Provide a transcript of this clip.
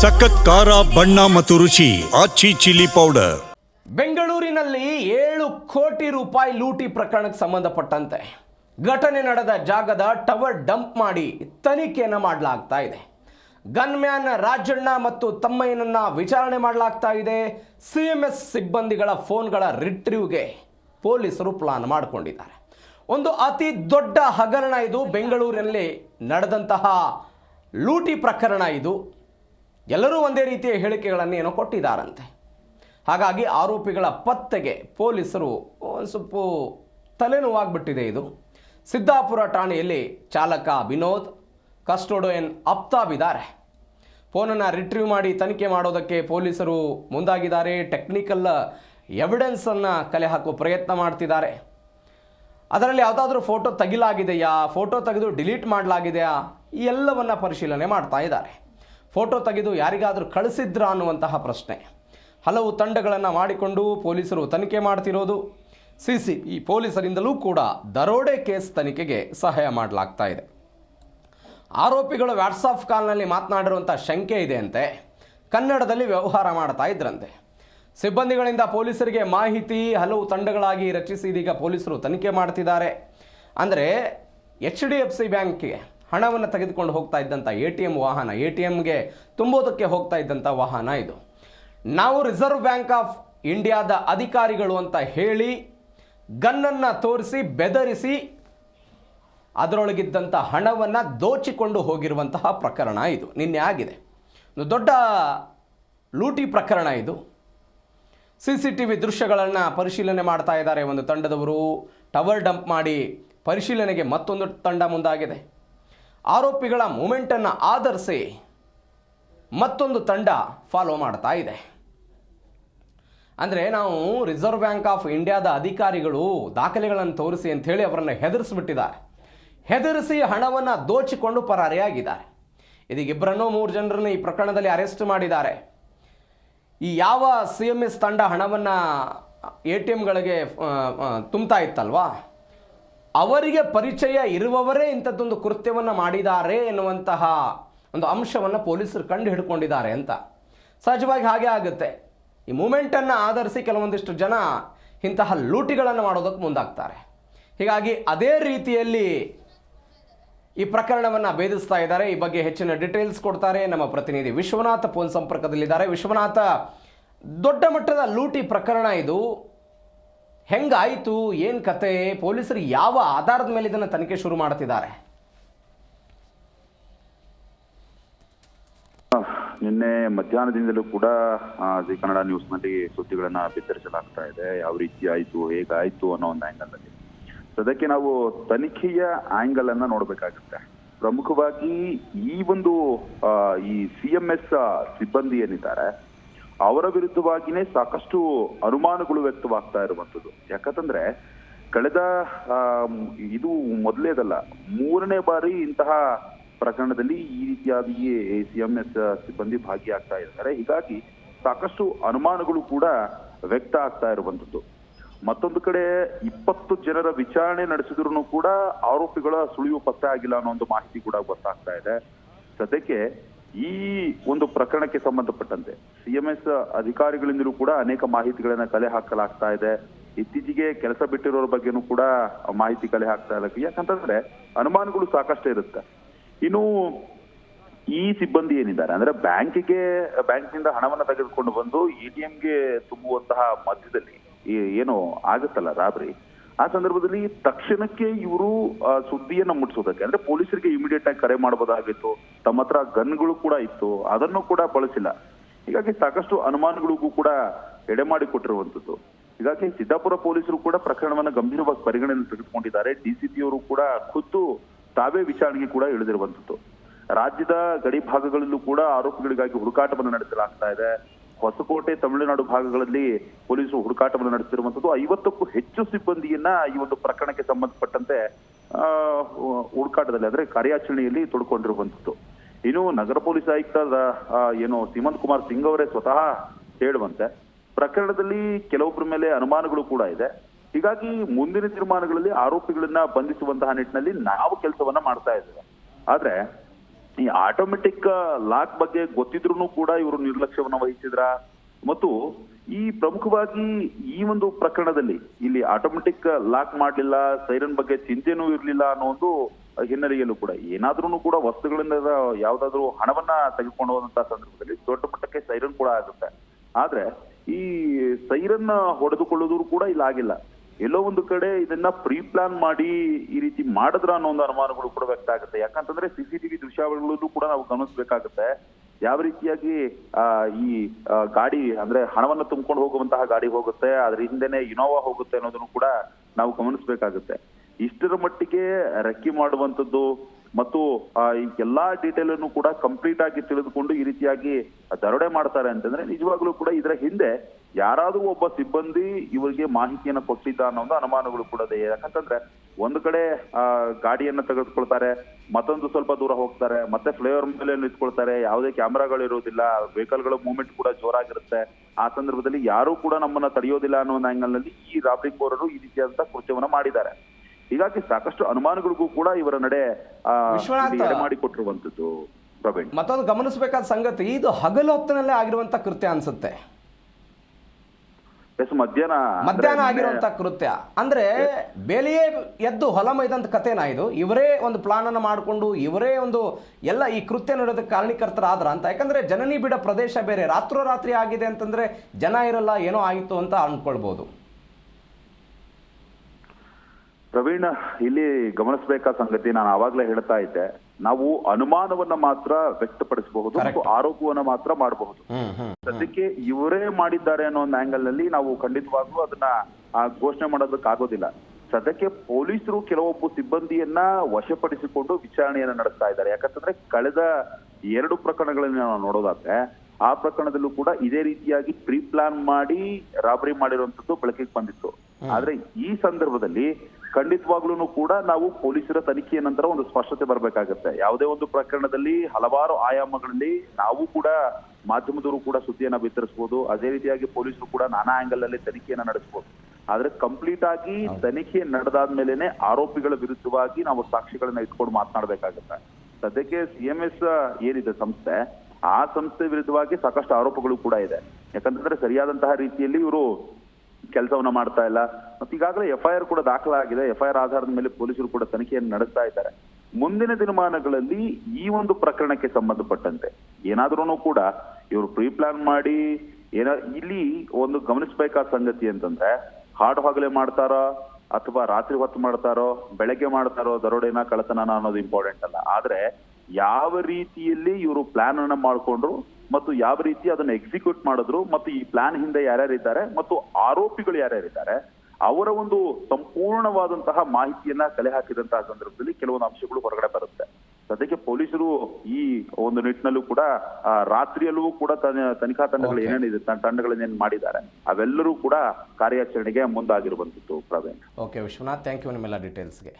ಸಖತ್ ಖಾರ, ಬಣ್ಣ ಮತ್ತು ರುಚಿ, ಆಚಿ ಚಿಲ್ಲಿ ಪೌಡರ್. ಬೆಂಗಳೂರಿನಲ್ಲಿ ಏಳು ಕೋಟಿ ರೂಪಾಯಿ ಲೂಟಿ ಪ್ರಕರಣಕ್ಕೆ ಸಂಬಂಧಪಟ್ಟಂತೆ ಘಟನೆ ನಡೆದ ಜಾಗದ ಟವರ್ ಡಂಪ್ ಮಾಡಿ ತನಿಖೆಯನ್ನು ಮಾಡಲಾಗ್ತಾ ಇದೆ. ಗನ್ಮ್ಯಾನ್ ರಾಜಣ್ಣ ಮತ್ತು ತಮ್ಮಯ್ಯನನ್ನ ವಿಚಾರಣೆ ಮಾಡಲಾಗ್ತಾ ಇದೆ. ಸಿ ಎಂ ಎಸ್ ಸಿಬ್ಬಂದಿಗಳ ಫೋನ್ಗಳ ರಿಟ್ರೀವ್ಗೆ ಪೊಲೀಸರು ಪ್ಲಾನ್ ಮಾಡಿಕೊಂಡಿದ್ದಾರೆ. ಒಂದು ಅತಿ ದೊಡ್ಡ ಹಗರಣ ಇದು ಬೆಂಗಳೂರಿನಲ್ಲಿ ನಡೆದಂತಹ ಲೂಟಿ ಪ್ರಕರಣ ಇದು. ಎಲ್ಲರೂ ಒಂದೇ ರೀತಿಯ ಹೇಳಿಕೆಗಳನ್ನು ಏನೋ ಕೊಟ್ಟಿದ್ದಾರಂತೆ. ಹಾಗಾಗಿ ಆರೋಪಿಗಳ ಪತ್ತೆಗೆ ಪೊಲೀಸರು ಒಂದು ಸ್ವಲ್ಪ ತಲೆನೋವಾಗ್ಬಿಟ್ಟಿದೆ ಇದು. ಸಿದ್ದಾಪುರ ಠಾಣೆಯಲ್ಲಿ ಚಾಲಕ ವಿನೋದ್, ಕಸ್ಟೋಡೋಯನ್ ಅಪ್ತಾಬ್ ಇದ್ದಾರೆ. ಫೋನನ್ನು ರಿಟ್ರೀವ್ ಮಾಡಿ ತನಿಖೆ ಮಾಡೋದಕ್ಕೆ ಪೊಲೀಸರು ಮುಂದಾಗಿದ್ದಾರೆ. ಟೆಕ್ನಿಕಲ್ ಎವಿಡೆನ್ಸನ್ನು ಕಲೆ ಹಾಕುವ ಪ್ರಯತ್ನ ಮಾಡ್ತಿದ್ದಾರೆ. ಅದರಲ್ಲಿ ಯಾವುದಾದ್ರೂ ಫೋಟೋ ತೆಗಿಲಾಗಿದೆಯಾ? ಫೋಟೋ ತೆಗೆದು ಡಿಲೀಟ್ ಮಾಡಲಾಗಿದೆಯಾ? ಎಲ್ಲವನ್ನು ಪರಿಶೀಲನೆ ಮಾಡ್ತಾ ಇದ್ದಾರೆ. ಫೋಟೋ ತೆಗೆದು ಯಾರಿಗಾದರೂ ಕಳಿಸಿದ್ರಾ ಅನ್ನುವಂತಹ ಪ್ರಶ್ನೆ. ಹಲವು ತಂಡಗಳನ್ನು ಮಾಡಿಕೊಂಡು ಪೊಲೀಸರು ತನಿಖೆ ಮಾಡ್ತಿರೋದು. ಸಿ ಸಿ ಈ ಪೊಲೀಸರಿಂದಲೂ ಕೂಡ ದರೋಡೆ ಕೇಸ್ ತನಿಖೆಗೆ ಸಹಾಯ ಮಾಡಲಾಗ್ತಾ ಇದೆ. ಆರೋಪಿಗಳು ವ್ಯಾಟ್ಸಾಪ್ ಕಾಲ್ನಲ್ಲಿ ಮಾತನಾಡಿರುವಂಥ ಶಂಕೆ ಇದೆ ಅಂತೆ. ಕನ್ನಡದಲ್ಲಿ ವ್ಯವಹಾರ ಮಾಡ್ತಾ ಇದ್ರಂತೆ. ಸಿಬ್ಬಂದಿಗಳಿಂದ ಪೊಲೀಸರಿಗೆ ಮಾಹಿತಿ, ಹಲವು ತಂಡಗಳಾಗಿ ರಚಿಸಿ ಇದೀಗ ಪೊಲೀಸರು ತನಿಖೆ ಮಾಡ್ತಿದ್ದಾರೆ. ಅಂದರೆ ಎಚ್ ಡಿ ಎಫ್ ಸಿ ಬ್ಯಾಂಕ್ಗೆ ಹಣವನ್ನು ತೆಗೆದುಕೊಂಡು ಹೋಗ್ತಾ ಇದ್ದಂಥ ಎ ಟಿ ಎಂ ವಾಹನ, ಎ ಟಿ ಎಮ್ಗೆ ತುಂಬೋದಕ್ಕೆ ಹೋಗ್ತಾ ಇದ್ದಂಥ ವಾಹನ ಇದು. ನಾವು ರಿಸರ್ವ್ ಬ್ಯಾಂಕ್ ಆಫ್ ಇಂಡಿಯಾದ ಅಧಿಕಾರಿಗಳು ಅಂತ ಹೇಳಿ ಗನ್ನನ್ನು ತೋರಿಸಿ, ಬೆದರಿಸಿ ಅದರೊಳಗಿದ್ದಂಥ ಹಣವನ್ನು ದೋಚಿಕೊಂಡು ಹೋಗಿರುವಂತಹ ಪ್ರಕರಣ ಇದು. ನಿನ್ನೆ ಆಗಿದೆ. ಒಂದು ದೊಡ್ಡ ಲೂಟಿ ಪ್ರಕರಣ ಇದು. ಸಿ ಸಿ ಟಿ ವಿ ದೃಶ್ಯಗಳನ್ನು ಪರಿಶೀಲನೆ ಮಾಡ್ತಾ ಇದ್ದಾರೆ ಒಂದು ತಂಡದವರು. ಟವರ್ ಡಂಪ್ ಮಾಡಿ ಪರಿಶೀಲನೆಗೆ ಮತ್ತೊಂದು ತಂಡ ಮುಂದಾಗಿದೆ. ಆರೋಪಿಗಳ ಮೂಮೆಂಟನ್ನು ಆಧರಿಸಿ ಮತ್ತೊಂದು ತಂಡ ಫಾಲೋ ಮಾಡ್ತಾ ಇದೆ. ಅಂದರೆ ನಾವು ರಿಸರ್ವ್ ಬ್ಯಾಂಕ್ ಆಫ್ ಇಂಡಿಯಾದ ಅಧಿಕಾರಿಗಳು ದಾಖಲೆಗಳನ್ನು ತೋರಿಸಿ ಅಂಥೇಳಿ ಅವರನ್ನು ಹೆದರಿಸ್ಬಿಟ್ಟಿದ್ದಾರೆ. ಹೆದರಿಸಿ ಹಣವನ್ನು ದೋಚಿಕೊಂಡು ಪರಾರಿಯಾಗಿದ್ದಾರೆ. ಇದೀಗ ಇಬ್ಬರನ್ನು ಮೂರು ಜನರನ್ನು ಈ ಪ್ರಕರಣದಲ್ಲಿ ಅರೆಸ್ಟ್ ಮಾಡಿದ್ದಾರೆ. ಈ ಯಾವ ಸಿ ಎಂ ಎಸ್ ತಂಡ ಹಣವನ್ನು ಎ ಟಿ ಎಮ್ಗಳಿಗೆ ತುಂಬ್ತಾ ಇತ್ತಲ್ವಾ? ಅವರಿಗೆ ಪರಿಚಯ ಇರುವವರೇ ಇಂಥದ್ದೊಂದು ಕೃತ್ಯವನ್ನು ಮಾಡಿದ್ದಾರೆ ಎನ್ನುವಂತಹ ಒಂದು ಅಂಶವನ್ನು ಪೊಲೀಸರು ಕಂಡು ಹಿಡ್ಕೊಂಡಿದ್ದಾರೆ ಅಂತ. ಸಹಜವಾಗಿ ಹಾಗೆ ಆಗುತ್ತೆ. ಈ ಮೂಮೆಂಟನ್ನು ಆಧರಿಸಿ ಕೆಲವೊಂದಿಷ್ಟು ಜನ ಇಂತಹ ಲೂಟಿಗಳನ್ನು ಮಾಡೋದಕ್ಕೆ ಮುಂದಾಗ್ತಾರೆ. ಹೀಗಾಗಿ ಅದೇ ರೀತಿಯಲ್ಲಿ ಈ ಪ್ರಕರಣವನ್ನು ಭೇದಿಸ್ತಾ ಇದ್ದಾರೆ. ಈ ಬಗ್ಗೆ ಹೆಚ್ಚಿನ ಡೀಟೇಲ್ಸ್ ಕೊಡ್ತಾರೆ ನಮ್ಮ ಪ್ರತಿನಿಧಿ ವಿಶ್ವನಾಥ ಫೋನ್ ಸಂಪರ್ಕದಲ್ಲಿದ್ದಾರೆ. ವಿಶ್ವನಾಥ, ದೊಡ್ಡ ಮಟ್ಟದ ಲೂಟಿ ಪ್ರಕರಣ ಇದು. ಹೆಂಗಾಯಿತು, ಏನು ಕತೆ? ಪೊಲೀಸರು ಯಾವ ಆಧಾರದ ಮೇಲೆ ಇದನ್ನು ತನಿಖೆ ಶುರು ಮಾಡ್ತಿದ್ದಾರೆ? ನಿನ್ನೆ ಮಧ್ಯಾಹ್ನದಿಂದಲೂ ಕೂಡ ಜಿ ಕನ್ನಡ ನ್ಯೂಸ್ನಲ್ಲಿ ಸುದ್ದಿಗಳನ್ನ ಬಿತ್ತರಿಸಲಾಗ್ತಾ ಇದೆ. ಯಾವ ರೀತಿ ಆಯಿತು, ಹೇಗಾಯಿತು ಅನ್ನೋ ಒಂದು ಆಂಗಲ್ ಅದಕ್ಕೆ ನಾವು ತನಿಖೆಯ ಆಂಗಲ್ ಅನ್ನ ನೋಡ್ಬೇಕಾಗುತ್ತೆ. ಪ್ರಮುಖವಾಗಿ ಈ ಒಂದು ಈ ಸಿ ಎಂ ಎಸ್ ಸಿಬ್ಬಂದಿ ಏನಿದ್ದಾರೆ ಅವರ ವಿರುದ್ಧವಾಗಿನೇ ಸಾಕಷ್ಟು ಅನುಮಾನಗಳು ವ್ಯಕ್ತವಾಗ್ತಾ ಇರುವಂತದ್ದು ಯಾಕಂತಂದ್ರೆ, ಕಳೆದ ಇದು ಮೊದಲೇದಲ್ಲ, ಮೂರನೇ ಬಾರಿ ಇಂತಹ ಪ್ರಕರಣದಲ್ಲಿ ಈ ರೀತಿಯಾಗಿ ಸಿ ಎಂ ಸಿಬ್ಬಂದಿ ಭಾಗಿಯಾಗ್ತಾ ಇದ್ದಾರೆ. ಹೀಗಾಗಿ ಸಾಕಷ್ಟು ಅನುಮಾನಗಳು ಕೂಡ ವ್ಯಕ್ತ ಆಗ್ತಾ ಇರುವಂತದ್ದು ಮತ್ತೊಂದು ಕಡೆ, ಇಪ್ಪತ್ತು ಜನರ ವಿಚಾರಣೆ ನಡೆಸಿದ್ರು ಕೂಡ ಆರೋಪಿಗಳ ಸುಳಿವು ಪತ್ತೆ ಆಗಿಲ್ಲ ಅನ್ನೋ ಒಂದು ಮಾಹಿತಿ ಕೂಡ ಗೊತ್ತಾಗ್ತಾ ಇದೆ. ಸದ್ಯಕ್ಕೆ ಈ ಒಂದು ಪ್ರಕರಣಕ್ಕೆ ಸಂಬಂಧಪಟ್ಟಂತೆ ಸಿಎಂಎಸ್ ಅಧಿಕಾರಿಗಳಿಂದಲೂ ಕೂಡ ಅನೇಕ ಮಾಹಿತಿಗಳನ್ನ ಕಲೆ ಹಾಕಲಾಗ್ತಾ ಇದೆ. ಇತ್ತೀಚೆಗೆ ಕೆಲಸ ಬಿಟ್ಟಿರೋರ ಬಗ್ಗೆನೂ ಕೂಡ ಮಾಹಿತಿ ಕಲೆ ಹಾಕ್ತಾ ಇಲ್ಲ. ಯಾಕಂತಂದ್ರೆ ಅನುಮಾನಗಳು ಸಾಕಷ್ಟು ಇರುತ್ತೆ. ಇನ್ನು ಈ ಸಿಬ್ಬಂದಿ ಏನಿದ್ದಾರೆ? ಅಂದ್ರೆ ಬ್ಯಾಂಕಿಗೆ, ಬ್ಯಾಂಕ್ನಿಂದ ಹಣವನ್ನು ತೆಗೆದುಕೊಂಡು ಬಂದು ಎಟಿಎಂಗೆ ತುಂಬುವಂತಹ ಮಧ್ಯದಲ್ಲಿ ಏನು ಆಗುತ್ತಲ್ಲ ರಾಬರಿ? ಆ ಸಂದರ್ಭದಲ್ಲಿ ತಕ್ಷಣಕ್ಕೆ ಇವರು ಸುದ್ದಿಯನ್ನ ಮುಟ್ಟಿಸೋದಕ್ಕೆ ಅಂದ್ರೆ ಪೊಲೀಸರಿಗೆ ಇಮಿಡಿಯೇಟ್ ಆಗಿ ಕರೆ ಮಾಡಬಹುದಾಗಿತ್ತು ತಮ್ಮ ಹತ್ರ ಗನ್ಗಳು ಕೂಡ ಇತ್ತು. ಅದನ್ನು ಕೂಡ ಬಳಸಿಲ್ಲ. ಹೀಗಾಗಿ ಸಾಕಷ್ಟು ಅನುಮಾನಗಳಿಗೂ ಕೂಡ ಎಡೆ ಮಾಡಿಕೊಟ್ಟಿರುವಂತದ್ದು ಹೀಗಾಗಿ ಸಿದ್ದಾಪುರ ಪೊಲೀಸರು ಕೂಡ ಪ್ರಕರಣವನ್ನು ಗಂಭೀರವಾಗಿ ಪರಿಗಣನೆ ತೆಗೆದುಕೊಂಡಿದ್ದಾರೆ. ಡಿಸಿಪಿ ಅವರು ಕೂಡ ಖುದ್ದು ತಾವೇ ವಿಚಾರಣೆಗೆ ಕೂಡ ಇಳಿದಿರುವಂತದ್ದು ರಾಜ್ಯದ ಗಡಿ ಭಾಗಗಳಲ್ಲೂ ಕೂಡ ಆರೋಪಿಗಳಿಗಾಗಿ ಹುಡುಕಾಟವನ್ನು ನಡೆಸಲಾಗ್ತಾ ಇದೆ. ಹೊಸಕೋಟೆ, ತಮಿಳುನಾಡು ಭಾಗಗಳಲ್ಲಿ ಪೊಲೀಸರು ಹುಡುಕಾಟವನ್ನು ನಡೆಸಿರುವಂತದ್ದು ಐವತ್ತಕ್ಕೂ ಹೆಚ್ಚು ಸಿಬ್ಬಂದಿಯನ್ನ ಈ ಒಂದು ಪ್ರಕರಣಕ್ಕೆ ಸಂಬಂಧಪಟ್ಟಂತೆ ಹುಡುಕಾಟದಲ್ಲಿ, ಅಂದ್ರೆ ಕಾರ್ಯಾಚರಣೆಯಲ್ಲಿ ತೊಡ್ಕೊಂಡಿರುವಂತದ್ದು ಇನ್ನು ನಗರ ಪೊಲೀಸ್ ಆಯುಕ್ತ ಏನು ಸಿಮಂತ್ ಕುಮಾರ್ ಸಿಂಗ್ ಅವರೇ ಸ್ವತಃ ಹೇಳುವಂತೆ, ಪ್ರಕರಣದಲ್ಲಿ ಕೆಲವೊಬ್ಬರ ಮೇಲೆ ಅನುಮಾನಗಳು ಕೂಡ ಇದೆ. ಹೀಗಾಗಿ ಮುಂದಿನ ತೀರ್ಮಾನಗಳಲ್ಲಿ ಆರೋಪಿಗಳನ್ನ ಬಂಧಿಸುವಂತಹ ನಿಟ್ಟಿನಲ್ಲಿ ನಾವು ಕೆಲಸವನ್ನ ಮಾಡ್ತಾ ಇದ್ದೇವೆ. ಆದ್ರೆ ಈ ಆಟೋಮೆಟಿಕ್ ಲಾಕ್ ಬಗ್ಗೆ ಗೊತ್ತಿದ್ರು ಕೂಡ ಇವರು ನಿರ್ಲಕ್ಷ್ಯವನ್ನ ವಹಿಸಿದ್ರ? ಮತ್ತು ಈ ಪ್ರಮುಖವಾಗಿ ಈ ಒಂದು ಪ್ರಕರಣದಲ್ಲಿ ಇಲ್ಲಿ ಆಟೋಮೆಟಿಕ್ ಲಾಕ್ ಮಾಡಲಿಲ್ಲ ಸೈರನ್ ಬಗ್ಗೆ ಚಿಂತೆನೂ ಇರಲಿಲ್ಲ ಅನ್ನೋ ಒಂದು ಹಿನ್ನೆಲೆಯಲ್ಲೂ ಕೂಡ. ಏನಾದ್ರೂ ಕೂಡ ವಸ್ತುಗಳಿಂದ ಯಾವ್ದಾದ್ರು ಹಣವನ್ನ ತೆಗೆದುಕೊಂಡು ಹೋದಂತಹ ಸಂದರ್ಭದಲ್ಲಿ ದೊಡ್ಡ ಮಟ್ಟಕ್ಕೆ ಸೈರನ್ ಕೂಡ ಆಗುತ್ತೆ. ಆದ್ರೆ ಈ ಸೈರನ್ ಹೊಡೆದುಕೊಳ್ಳೋದು ಕೂಡ ಇಲ್ಲ, ಆಗಿಲ್ಲ. ಎಲ್ಲೋ ಒಂದು ಕಡೆ ಇದನ್ನ ಪ್ರೀ ಪ್ಲಾನ್ ಮಾಡಿ ಈ ರೀತಿ ಮಾಡಿದ್ರ ಅನ್ನೋ ಒಂದು ಅನುಮಾನಗಳು ಕೂಡ ವ್ಯಕ್ತ ಆಗುತ್ತೆ. ಯಾಕಂತಂದ್ರೆ ಸಿಸಿಟಿವಿ ದೃಶ್ಯಾವಳಿಗಳಲ್ಲೂ ಕೂಡ ನಾವು ಗಮನಿಸಬೇಕಾಗುತ್ತೆ. ಯಾವ ರೀತಿಯಾಗಿ ಈ ಗಾಡಿ ಅಂದ್ರೆ ಹಣವನ್ನು ತುಂಬಿಕೊಂಡು ಹೋಗುವಂತಹ ಗಾಡಿ ಹೋಗುತ್ತೆ, ಅದ್ರ ಹಿಂದೆನೆ ಇನೋವಾ ಹೋಗುತ್ತೆ ಅನ್ನೋದನ್ನು ಕೂಡ ನಾವು ಗಮನಿಸಬೇಕಾಗುತ್ತೆ. ಇಷ್ಟರ ಮಟ್ಟಿಗೆ ರೆಕ್ಕಿ ಮಾಡುವಂಥದ್ದು ಮತ್ತು ಈ ಎಲ್ಲಾ ಡೀಟೇಲ್ ಅನ್ನು ಕೂಡ ಕಂಪ್ಲೀಟ್ ಆಗಿ ತಿಳಿದುಕೊಂಡು ಈ ರೀತಿಯಾಗಿ ದರೋಡೆ ಮಾಡ್ತಾರೆ ಅಂತಂದ್ರೆ ನಿಜವಾಗ್ಲೂ ಕೂಡ ಇದರ ಹಿಂದೆ ಯಾರಾದ್ರೂ ಒಬ್ಬ ಸಿಬ್ಬಂದಿ ಇವರಿಗೆ ಮಾಹಿತಿಯನ್ನ ಕೊಟ್ಟಿದ್ದ ಅನ್ನೋ ಒಂದು ಅನುಮಾನಗಳು ಕೂಡ ಇದೆ. ಯಾಕಂತಂದ್ರೆ ಒಂದು ಕಡೆ ಆ ಗಾಡಿಯನ್ನ ತೆಗೆದುಕೊಳ್ತಾರೆ ಮತ್ತೊಂದು ಸ್ವಲ್ಪ ದೂರ ಹೋಗ್ತಾರೆ ಮತ್ತೆ ಫ್ಲೇವರ್ ಮೇಲೆ ನಿಂತ್ಕೊಳ್ತಾರೆ ಯಾವುದೇ ಕ್ಯಾಮೆರಾಗಳು ಇರೋದಿಲ್ಲ ವೆಹಿಕಲ್ಗಳ ಮೂವ್ಮೆಂಟ್ ಕೂಡ ಜೋರಾಗಿರುತ್ತೆ. ಆ ಸಂದರ್ಭದಲ್ಲಿ ಯಾರೂ ಕೂಡ ನಮ್ಮನ್ನ ತಡೆಯೋದಿಲ್ಲ ಅನ್ನೋ ಒಂದು angle ನಲ್ಲಿ ಈ ರಾಬರಿ ಕೋರರು ಈ ರೀತಿಯಾದಂತಹ ಕೃತ್ಯವನ್ನ ಮಾಡಿದ್ದಾರೆ. ಹೀಗಾಗಿ ಸಾಕಷ್ಟು ಅನುಮಾನಗಳಿಗೂ ಕೂಡ ಇವರ ನಡೆ ಮಾಡಿಕೊಟ್ಟಿರುವಂತದ್ದು ಮತ್ತೊಂದು ಗಮನಿಸಬೇಕಾದ ಸಂಗತಿ ಇದು ಹಗಲು ಹೊತ್ತಿನಲ್ಲೇ ಆಗಿರುವಂತ ಕೃತ್ಯ ಅನ್ಸುತ್ತೆ. ಎಸ್ ಮಧ್ಯಾಹ್ನ ಮಧ್ಯಾಹ್ನ ಆಗಿರುವಂತ ಕೃತ್ಯ. ಅಂದ್ರೆ ಬೇಲಿಯೇ ಎದ್ದು ಹೊಲ ಮೈದಂತ ಕಥೆನಾ ಇದು? ಇವರೇ ಒಂದು ಪ್ಲಾನ್ ಅನ್ನ ಮಾಡಿಕೊಂಡು ಇವರೇ ಒಂದು ಎಲ್ಲ ಈ ಕೃತ್ಯ ನಡೆಯೋದಕ್ಕೆ ಕಾರಣೀಕರ್ತರಾದ್ರ ಅಂತ. ಯಾಕಂದ್ರೆ ಜನನಿ ಬಿಡ ಪ್ರದೇಶ ಬೇರೆ ರಾತ್ರೋರಾತ್ರಿ ಆಗಿದೆ ಅಂತಂದ್ರೆ ಜನ ಇರಲ್ಲ ಏನೋ ಆಯಿತು ಅಂತ ಅನ್ಕೊಳ್ಬಹುದು ಪ್ರವೀಣ್ ಇಲ್ಲಿ ಗಮನಿಸಬೇಕಾದ ಸಂಗತಿ ನಾನು ಆವಾಗ್ಲೇ ಹೇಳ್ತಾ ಇದ್ದೆ. ನಾವು ಅನುಮಾನವನ್ನ ಮಾತ್ರ ವ್ಯಕ್ತಪಡಿಸಬಹುದು ಮತ್ತು ಆರೋಪವನ್ನ ಮಾತ್ರ ಮಾಡಬಹುದು. ಸದ್ಯಕ್ಕೆ ಇವರೇ ಮಾಡಿದ್ದಾರೆ ಅನ್ನೋ ಒಂದು ಆಂಗಲ್ನಲ್ಲಿ ನಾವು ಖಂಡಿತವಾಗ್ಲೂ ಅದನ್ನ ಘೋಷಣೆ ಘೋಷಣೆ ಮಾಡೋದಕ್ಕಾಗೋದಿಲ್ಲ ಸದ್ಯಕ್ಕೆ ಪೊಲೀಸರು ಕೆಲವೊಬ್ಬ ಸಿಬ್ಬಂದಿಯನ್ನ ವಶಪಡಿಸಿಕೊಂಡು ವಿಚಾರಣೆಯನ್ನ ನಡೆಸ್ತಾ ಇದ್ದಾರೆ. ಯಾಕಂತಂದ್ರೆ ಕಳೆದ ಎರಡು ಪ್ರಕರಣಗಳನ್ನ ನಾವು ನೋಡೋದಾದ್ರೆ ಆ ಪ್ರಕರಣದಲ್ಲೂ ಕೂಡ ಇದೇ ರೀತಿಯಾಗಿ ಪ್ರೀ ಪ್ಲಾನ್ ಮಾಡಿ ರಾಬರಿ ಮಾಡಿರುವಂತದ್ದು ಬೆಳಕಿಗೆ ಬಂದಿತ್ತು. ಆದ್ರೆ ಈ ಸಂದರ್ಭದಲ್ಲಿ ಖಂಡಿತವಾಗ್ಲೂ ಕೂಡ ನಾವು ಪೊಲೀಸರ ತನಿಖೆಯ ನಂತರ ಒಂದು ಸ್ಪಷ್ಟತೆ ಬರಬೇಕಾಗುತ್ತೆ. ಯಾವುದೇ ಒಂದು ಪ್ರಕರಣದಲ್ಲಿ ಹಲವಾರು ಆಯಾಮಗಳಲ್ಲಿ ನಾವು ಕೂಡ ಮಾಧ್ಯಮದವರು ಕೂಡ ಸುದ್ದಿಯನ್ನ ಬಿತ್ತರಿಸಬಹುದು ಅದೇ ರೀತಿಯಾಗಿ ಪೊಲೀಸರು ಕೂಡ ನಾನಾ ಆಂಗಲ್ ಅಲ್ಲಿ ತನಿಖೆಯನ್ನ ನಡೆಸಬಹುದು ಆದ್ರೆ ಕಂಪ್ಲೀಟ್ ಆಗಿ ತನಿಖೆ ನಡೆದಾದ್ಮೇಲೆನೆ ಆರೋಪಿಗಳ ವಿರುದ್ಧವಾಗಿ ನಾವು ಸಾಕ್ಷಿಗಳನ್ನ ಇಟ್ಕೊಂಡು ಮಾತನಾಡಬೇಕಾಗುತ್ತೆ. ಸದ್ಯಕ್ಕೆ ಸಿಎಂಎಸ್ ಏನಿದೆ ಸಂಸ್ಥೆ ಆ ಸಂಸ್ಥೆ ವಿರುದ್ಧವಾಗಿ ಸಾಕಷ್ಟು ಆರೋಪಗಳು ಕೂಡ ಇದೆ. ಯಾಕಂತಂದ್ರೆ ಸರಿಯಾದಂತಹ ರೀತಿಯಲ್ಲಿ ಇವರು ಕೆಲಸವನ್ನ ಮಾಡ್ತಾ ಇಲ್ಲ. ಮತ್ತೆ ಈಗಾಗಲೇ ಎಫ್ಐಆರ್ ಕೂಡ ದಾಖಲಾಗಿದೆ. ಎಫ್ಐಆರ್ ಆಧಾರದ ಮೇಲೆ ಪೊಲೀಸರು ಕೂಡ ತನಿಖೆಯನ್ನು ನಡೆಸ್ತಾ ಇದ್ದಾರೆ. ಮುಂದಿನ ದಿನಮಾನಗಳಲ್ಲಿ ಈ ಒಂದು ಪ್ರಕರಣಕ್ಕೆ ಸಂಬಂಧಪಟ್ಟಂತೆ ಏನಾದ್ರೂ ಕೂಡ ಇವರು ಪ್ರೀ ಪ್ಲಾನ್ ಮಾಡಿ ಏನ ಇಲ್ಲಿ ಒಂದು ಗಮನಿಸಬೇಕಾದ ಸಂಗತಿ ಅಂತಂದ್ರೆ ಹಾಡು ಹಗಲೇ ಮಾಡ್ತಾರೋ ಅಥವಾ ರಾತ್ರಿ ಹೊತ್ತು ಮಾಡ್ತಾರೋ, ಬೆಳಗ್ಗೆ ಮಾಡ್ತಾರೋ, ದರೋಡೆನ ಕಳತನ ಅನ್ನೋದು ಇಂಪಾರ್ಟೆಂಟ್ ಅಲ್ಲ. ಆದ್ರೆ ಯಾವ ರೀತಿಯಲ್ಲಿ ಇವರು ಪ್ಲಾನ್ ಅನ್ನ ಮಾಡ್ಕೊಂಡ್ರು ಮತ್ತು ಯಾವ ರೀತಿ ಅದನ್ನ ಎಕ್ಸಿಕ್ಯೂಟ್ ಮಾಡಿದ್ರು ಮತ್ತು ಈ ಪ್ಲಾನ್ ಹಿಂದೆ ಯಾರ್ಯಾರಿದ್ದಾರೆ ಮತ್ತು ಆರೋಪಿಗಳು ಯಾರ್ಯಾರಿದ್ದಾರೆ ಅವರ ಒಂದು ಸಂಪೂರ್ಣವಾದಂತಹ ಮಾಹಿತಿಯನ್ನ ಕಲೆ ಹಾಕಿದಂತಹ ಸಂದರ್ಭದಲ್ಲಿ ಕೆಲವೊಂದು ಅಂಶಗಳು ಹೊರಗಡೆ ಬರುತ್ತೆ. ಸದ್ಯಕ್ಕೆ ಪೊಲೀಸರು ಈ ಒಂದು ನಿಟ್ಟಿನಲ್ಲೂ ಕೂಡ ರಾತ್ರಿಯಲ್ಲೂ ಕೂಡ ತನ- ತನಿಖಾ ತಂಡಗಳು. ಏನೇನಿದೆ ತಂಡಗಳನ್ನೇನು ಮಾಡಿದ್ದಾರೆ ಅವೆಲ್ಲರೂ ಕೂಡ ಕಾರ್ಯಾಚರಣೆಗೆ ಮುಂದಾಗಿರುವಂತದ್ದು Praveen. Okay Vishwanath thank you ನಿಮ್ಮೆಲ್ಲ ಡೀಟೇಲ್ಸ್ಗೆ